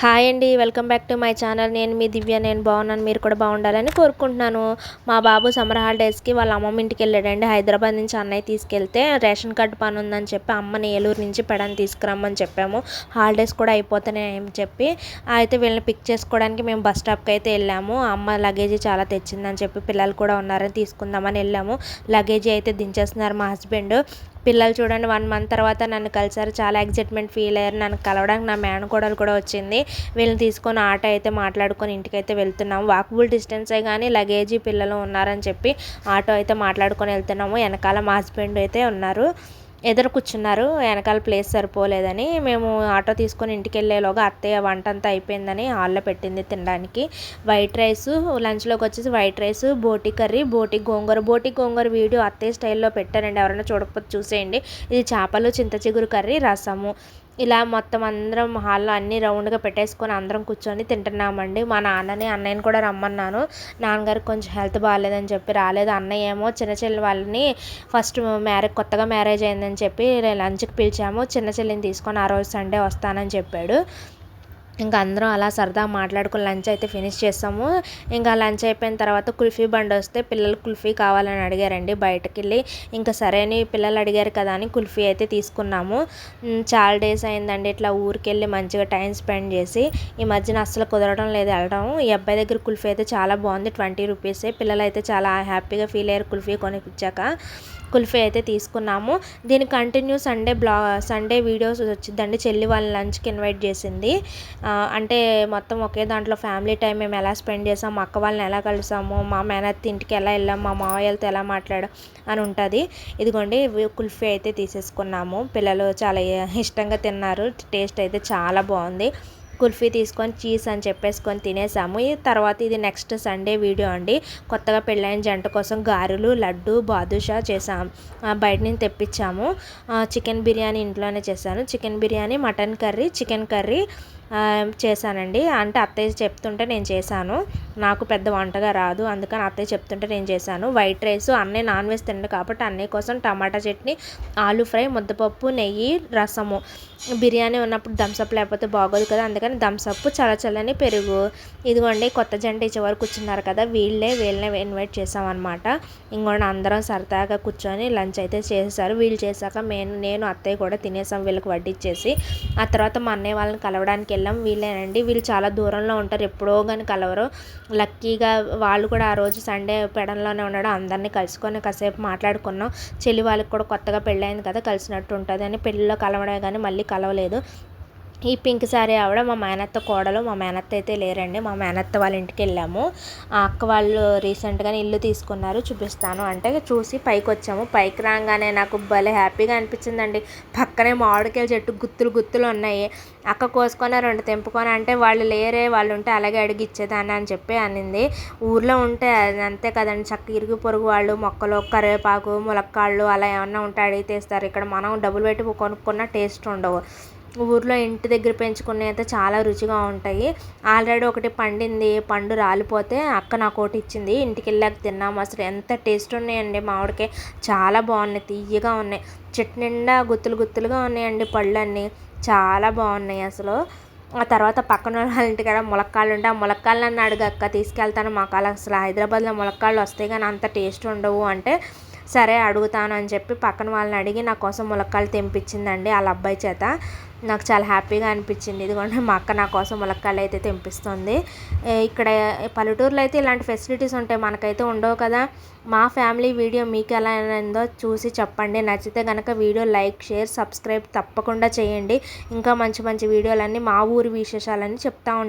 Hi అండి welcome back to my channel. నేను మీ దివ్య నేను బాగున్నాను మీరు కూడా బాగుండాలని కోరుకుంటున్నాను. మా బాబు సమ్మర్ హాలిడేస్కి వాళ్ళ అమ్మమ్మ ఇంటికి వెళ్ళాడండి. హైదరాబాద్ నుంచి అన్నయ్య తీసుకెళ్తే రేషన్ కార్డు పని ఉందని చెప్పి అమ్మని ఏలూరు నుంచి పెడని తీసుకురమ్మని చెప్పాము. హాలిడేస్ కూడా అయిపోతున్నాయని చెప్పి అయితే వీళ్ళని పిక్ చేసుకోవడానికి మేము బస్ స్టాప్కి అయితే వెళ్ళాము. అమ్మ లగేజీ చాలా తెచ్చిందని చెప్పి పిల్లలు కూడా ఉన్నారని తీసుకుందామని వెళ్ళాము. లగేజీ అయితే దించేస్తున్నారు మా హస్బెండ్. పిల్లలు చూడండి వన్ మంత్ తర్వాత నన్ను కలిసారు. చాలా ఎగ్జైట్మెంట్ ఫీల్ అయ్యారు. నన్ను కలవడానికి నా మేనకోడలు కూడా వచ్చింది. వీళ్ళని తీసుకొని ఆటో అయితే మాట్లాడుకొని ఇంటికైతే వెళ్తున్నాము. వాకబుల్ డిస్టెన్సే కానీ లగేజీ పిల్లలు ఉన్నారని చెప్పి ఆటో అయితే మాట్లాడుకొని వెళ్తున్నాము. వెనకాల మా హస్బెండ్ అయితే ఉన్నారు. ఎదురు కూర్చున్నారు. వెనకాల ప్లేస్ సరిపోలేదని మేము ఆటో తీసుకొని ఇంటికి వెళ్ళేలోగా అత్తయ్య వంట అంతా అయిపోయిందని హాల్లో పెట్టింది తినడానికి. వైట్ రైస్ లంచ్లోకి వచ్చేసి వైట్ రైస్ బోటి కర్రీ బోటి గోంగూర. బోటి గోంగూర వీడియో అత్తయ్య స్టైల్లో పెట్టారండి. ఎవరైనా చూడకపోతే చూసేయండి. ఇది చేపలు చింత చిగురు కర్రీ రసము. ఇలా మొత్తం అందరం హాల్లో అన్ని రౌండ్గా పెట్టేసుకొని అందరం కూర్చొని తింటున్నామండి. మా నాన్నని అన్నయ్యని కూడా రమ్మన్నాను. నాన్నగారికి కొంచెం హెల్త్ బాగాలేదని చెప్పి రాలేదు. అన్నయ్య ఏమో చిన్న చెల్లి వాళ్ళని ఫస్ట్ మ్యారేజ్ కొత్తగా మ్యారేజ్ అయిందని చెప్పి లంచ్కి పిలిచాము. చిన్న చెల్లిని తీసుకొని ఆ రోజు సండే వస్తానని చెప్పాడు. ఇంకా అందరం అలా సరదా మాట్లాడుకుని లంచ్ అయితే ఫినిష్ చేస్తాము. ఇంకా లంచ్ అయిపోయిన తర్వాత కుల్ఫీ బండి వస్తే పిల్లలు కుల్ఫీ కావాలని అడిగారండి బయటకు వెళ్ళి ఇంకా సరే అని పిల్లలు అడిగారు కదా అని కుల్ఫీ అయితే తీసుకున్నాము. చాలా డేస్ అయిందండి ఇట్లా ఊరికి వెళ్ళి మంచిగా టైం స్పెండ్ చేసి. ఈ మధ్యన అస్సలు కుదరడం లేదు వెళ్ళడం. ఈ అబ్బాయి దగ్గర కుల్ఫీ అయితే చాలా బాగుంది ట్వంటీ రూపీసే. పిల్లలు అయితే చాలా హ్యాపీగా ఫీల్ అయ్యారు కుల్ఫీ కొనిపించాక. కుల్ఫీ అయితే తీసుకున్నాము. దీని కంటిన్యూ సండే బ్లా సండే వీడియోస్ వచ్చిందండి. చెల్లి వాళ్ళ లంచ్కి ఇన్వైట్ చేసింది. అంటే మొత్తం ఒకే దాంట్లో ఫ్యామిలీ టైం మేము ఎలా స్పెండ్ చేసాము అక్క వాళ్ళని ఎలా కలిసాము మా మేనత్తి ఇంటికి ఎలా వెళ్ళాము మా మావయ్యలతో ఎలా మాట్లాడాం అని ఉంటుంది. ఇదిగోండి కుల్ఫీ అయితే తీసేసుకున్నాము. పిల్లలు చాలా ఇష్టంగా తిన్నారు టేస్ట్ అయితే చాలా బాగుంది. కుల్ఫీ తీసుకొని చీజ్ అని చెప్పేసుకొని తినేసాము. ఈ తర్వాత ఇది నెక్స్ట్ సండే వీడియో అండి. కొత్తగా పెళ్ళైన జంట కోసం గారెలు లడ్డు బాదుషా చేసాం. బయట నుంచి తెప్పించాము. చికెన్ బిర్యానీ ఇంట్లోనే చేశాను. Chicken biryani mutton curry chicken curry చేశానండి. అంటే అత్తయ్య చెప్తుంటే నేను చేశాను. నాకు పెద్ద వంటగా రాదు. అందుకని అత్తయ్య చెప్తుంటే నేను చేశాను. వైట్ రైస్ అన్నయ్య నాన్ వెజ్ తిండు కాబట్టి అన్నయ్య కోసం టమాటా చట్నీ ఆలు ఫ్రై ముద్దపప్పు నెయ్యి రసము. బిర్యానీ ఉన్నప్పుడు థమ్స్అప్ లేకపోతే బాగోదు కదా. అందుకని థమ్స్అప్ చల్ల చల్లని పెరుగు. ఇదిగోండి కొత్త జంట ఇచ్చే వరకు కూర్చున్నారు కదా వీళ్ళే వీళ్ళనే ఇన్వైట్ చేసామన్నమాట ఇంకోటి అందరం సరదాగా కూర్చొని లంచ్ అయితే చేసేసారు. వీళ్ళు చేశాక నేను నేను అత్తయ్య కూడా తినేసాం వీళ్ళకి వడ్డిచ్చేసి. ఆ తర్వాత మా అన్నయ్య వాళ్ళని కలవడానికి వెళ్ళాం. వీళ్ళేనండి వీళ్ళు చాలా దూరంలో ఉంటారు ఎప్పుడో కానీ కలవరు. లక్కీగా వాళ్ళు కూడా ఆ రోజు సండే పెడంలోనే ఉండడం అందరినీ కలుసుకొని కాసేపు మాట్లాడుకున్నాం. చెల్లి వాళ్ళకి కూడా కొత్తగా పెళ్ళైంది కదా కలిసినట్టు ఉంటుంది అని. పెళ్ళిలో కలవడమే కానీ మళ్ళీ కలవలేదు. ఈ పింక్ శారీ ఆవిడ మా మేనత్త కోడలు మా మేనత్త అయితే లేరండి. మా మేనత్త వాళ్ళ ఇంటికి వెళ్ళాము. ఆ అక్క వాళ్ళు రీసెంట్గానే ఇల్లు తీసుకున్నారు చూపిస్తాను. అంటే చూసి పైకి వచ్చాము. పైకి రాగానే నాకు భలే హ్యాపీగా అనిపించిందండి. పక్కనే మామిడికాయ చెట్టు గుత్తులు గుత్తులు ఉన్నాయి. అక్క కోసుకొని రెండు తెంపుకొని అంటే వాళ్ళు లేరే వాళ్ళు ఉంటే అలాగే అడిగి ఇచ్చేదాన్ని అని చెప్పి అనింది. ఊర్లో ఉంటే అంతే కదండి. చక్క ఇరుగు పొరుగు వాళ్ళు మొక్కలు కరివేపాకు ములక్కాళ్ళు అలా ఏమన్నా ఉంటే అడిగితే ఇస్తారు ఇక్కడ మనం డబ్బులు పెట్టి కొనుక్కున్న టేస్ట్ ఉండవు. ఊర్లో ఇంటి దగ్గర పెంచుకునే అయితే చాలా రుచిగా ఉంటాయి. ఆల్రెడీ ఒకటి పండింది పండు రాలిపోతే అక్క నాకు ఒకటి ఇచ్చింది. ఇంటికి వెళ్ళాక తిన్నాము అసలు ఎంత టేస్ట్ ఉన్నాయండి మామిడికాయ. చాలా బాగున్నాయి తీయగా ఉన్నాయి. చెట్టు నిండా గుత్తులు గుత్తులుగా ఉన్నాయండి పళ్ళన్నీ. చాలా బాగున్నాయి అసలు. ఆ తర్వాత పక్కన వాళ్ళ ఇంటికాడ ములక్కాళ్ళు ఉంటే ఆ ములక్కాళ్ళు నన్ను అక్క తీసుకెళ్తాను. మాకు అలా అసలు హైదరాబాద్లో ములక్కాళ్ళు వస్తాయి కానీ అంత టేస్ట్ ఉండవు అంటే సరే అడుగుతాను అని చెప్పి పక్కన వాళ్ళని అడిగి నా కోసం ములక్కాయలు తెంపించిందండి వాళ్ళ అబ్బాయి చేత. నాకు చాలా హ్యాపీగా అనిపించింది. ఇదిగోండి మా అక్క నా కోసం ములక్కాయలు అయితే తెంపిస్తుంది. ఇక్కడ పల్లెటూరులో అయితే ఇలాంటి ఫెసిలిటీస్ ఉంటాయి మనకైతే ఉండవు కదా. మా ఫ్యామిలీ వీడియో మీకు ఎలా అయిందో చూసి చెప్పండి. నచ్చితే కనుక వీడియో లైక్ షేర్ సబ్స్క్రైబ్ తప్పకుండా చేయండి. ఇంకా మంచి మంచి వీడియోలన్నీ మా ఊరి విశేషాలన్నీ చెప్తా ఉంటాను